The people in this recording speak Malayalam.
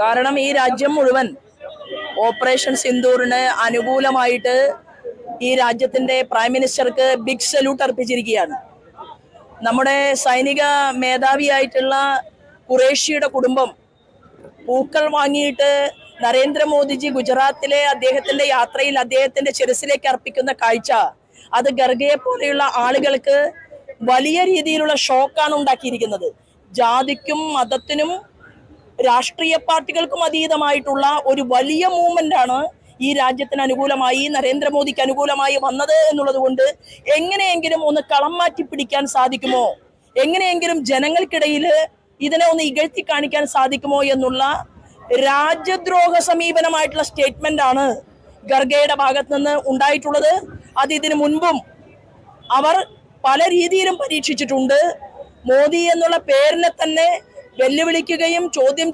കാരണം ഈ രാജ്യം മുഴുവൻ ഓപ്പറേഷൻ സിന്ദൂറിന് അനുകൂലമായിട്ട് ഈ രാജ്യത്തിന്റെ പ്രൈം മിനിസ്റ്റർക്ക് ബിഗ് സല്യൂട്ട് അർപ്പിച്ചിരിക്കുകയാണ്. നമ്മുടെ സൈനിക മേധാവിയായിട്ടുള്ള കുറേഷ്യയുടെ കുടുംബം പൂക്കൾ വാങ്ങിയിട്ട് നരേന്ദ്രമോദിജി ഗുജറാത്തിലെ അദ്ദേഹത്തിന്റെ യാത്രയിൽ അദ്ദേഹത്തിന്റെ ശിരസിലേക്ക് അർപ്പിക്കുന്ന കാഴ്ച അത് ഗർഗയെ പോലെയുള്ള ആളുകൾക്ക് വലിയ രീതിയിലുള്ള ഷോക്കാണ് ഉണ്ടാക്കിയിരിക്കുന്നത്. ജാതിക്കും മതത്തിനും രാഷ്ട്രീയ പാർട്ടികൾക്കും അതീതമായിട്ടുള്ള ഒരു വലിയ മൂവ്മെന്റ് ആണ് ഈ രാജ്യത്തിന് അനുകൂലമായി നരേന്ദ്രമോദിക്ക് അനുകൂലമായി വന്നത് എന്നുള്ളത് കൊണ്ട് എങ്ങനെയെങ്കിലും ഒന്ന് കളം മാറ്റി പിടിക്കാൻ സാധിക്കുമോ? എങ്ങനെയെങ്കിലും ജനങ്ങൾക്കിടയിൽ ഇതിനെ ഒന്ന് ഇകഴ്ത്തി കാണിക്കാൻ സാധിക്കുമോ എന്നുള്ള രാജ്യദ്രോഹ സമീപനമായിട്ടുള്ള സ്റ്റേറ്റ്മെന്റ് ആണ് ഗർഗയുടെ ഭാഗത്ത് നിന്ന് ഉണ്ടായിട്ടുള്ളത്. അത് ഇതിനു മുൻപും അവർ പല രീതിയിലും പരീക്ഷിച്ചിട്ടുണ്ട്. മോദി എന്നുള്ള പേരിനെ തന്നെ വെല്ലുവിളിക്കുകയും ചോദ്യം